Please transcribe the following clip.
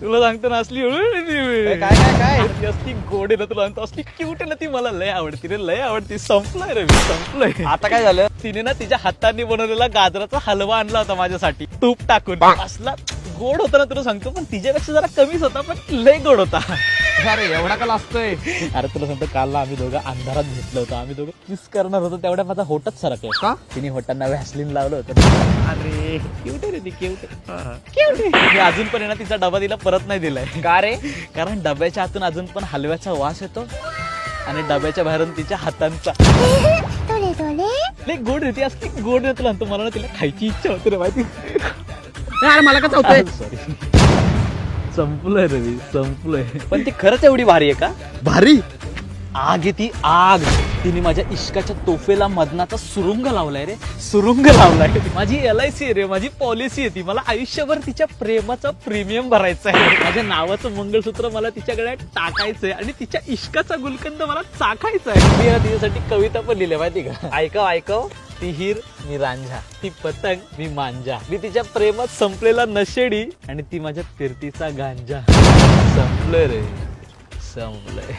तुला सांगतो ना असली काय काय काय? असली गोड आहे ना तुला सांगतो. असली क्यूट आहे ना ती मला लय आवडती रे लय आवडती. संपलंय रे मी संपलंय. आता काय झालं? तिने ना तिच्या हाताने बनवलेला गाजराचा हलवा आणला होता माझ्यासाठी तूप टाकून. असला गोड होता ना तुला सांगतो पण तिच्यापेक्षा जरा कमीच होता पण लय गोड होता. अरे एवढा का असतोय. अरे तुला सांगतो कालला आम्ही दोघं अंधारात घेतलं होतो. आम्ही दोघं किस करणार होतो. तेवढ्या माझा होटच सरकला का? तिने होटांना व्हॅसलिन लावलं होतं. अरे केवटे रे ती केवटे मी अजून पण ना तिचा डबा तिला परत नाही दिलाय. का रे? कारण डब्याच्या आतून अजून पण हलव्याचा वास येतो आणि डब्याच्या बाहेरून तिच्या हातांचा. गोड रे ती असते गोड रे तुला. मला ना तिला खायची इच्छा होती रे माहिती? मला का सॉरी संपलंय रे मी संपलंय. पण ती खरंच एवढी भारी आहे का? भारी? आग आहे ती आग. तिने माझ्या इश्काच्या तोफेला मदनाचा सुरुंग लावलाय रे. सुरुंग लावलाय. माझी एल आय सी आहे रे माझी पॉलिसी आहे ती. मला आयुष्यभर तिच्या प्रेमाचा प्रीमियम भरायचा आहे. माझ्या नावाचं मंगळसूत्र मला तिच्या गळ्यात टाकायचंय आणि तिच्या इश्काचा गुलकंद मला चाखायचा आहे मी ना तिच्यासाठी कविता पण लिहिल्या माहिती का? ऐकव ऐकव. ती हिर मी रांझा ती पतंग मी मांजा. मी तिच्या प्रेमात संपलेला नशेडी आणि ती माझ्या फिरतीचा गांजा. संपलं रे. संपलंय.